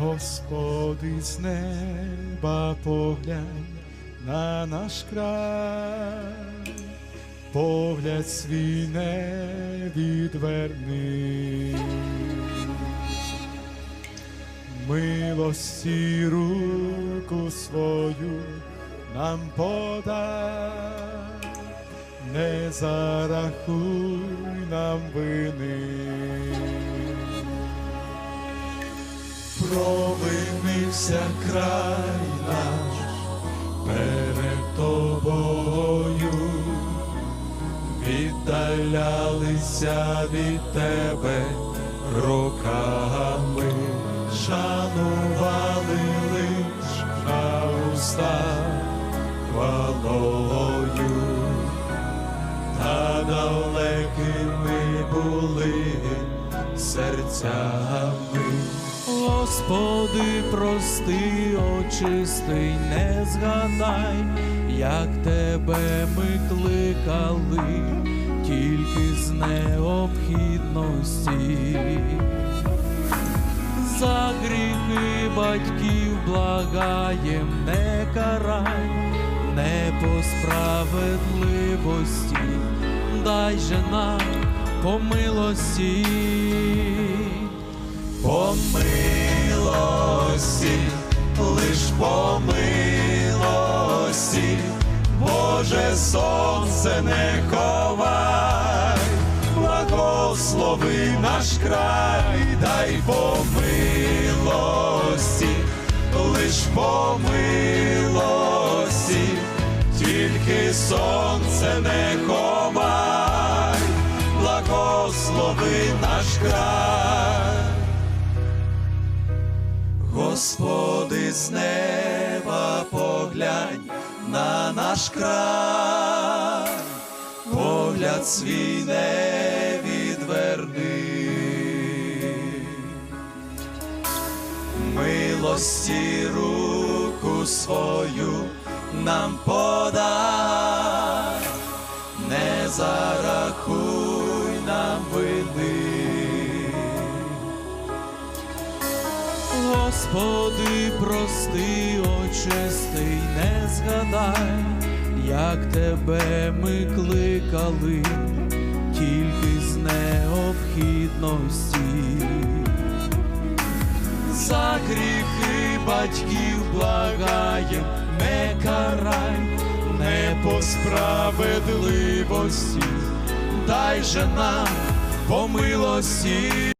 Господи, з неба поглянь на наш край, погляд свій не відверни. Милості руку свою нам подай, не зарахуй нам вини. Провинився край наш перед тобою, віддалялися від тебе роками, шанували лиш на уста хвалою, та далекими були серцями. Господи, прости, очистий, не згадай, як тебе ми кликали, тільки з необхідності. За гріхи батьків благаєм, не карай, не по справедливості, дай же нам по милості. По милості, лиш по милості, Боже сонце не ховай, благослови наш край, дай по милості, лиш по милості, тільки сонце не ховай, благослови наш край. Господи, з неба поглянь на наш край, погляд свій не відверни. Милості руку свою нам подай, не зарахуй нам вини. Господи, прости, очистий, не згадай, як тебе ми кликали, тільки з необхідності. За гріхи батьків благаєм, не карай, не по справедливості, дай же нам по милості.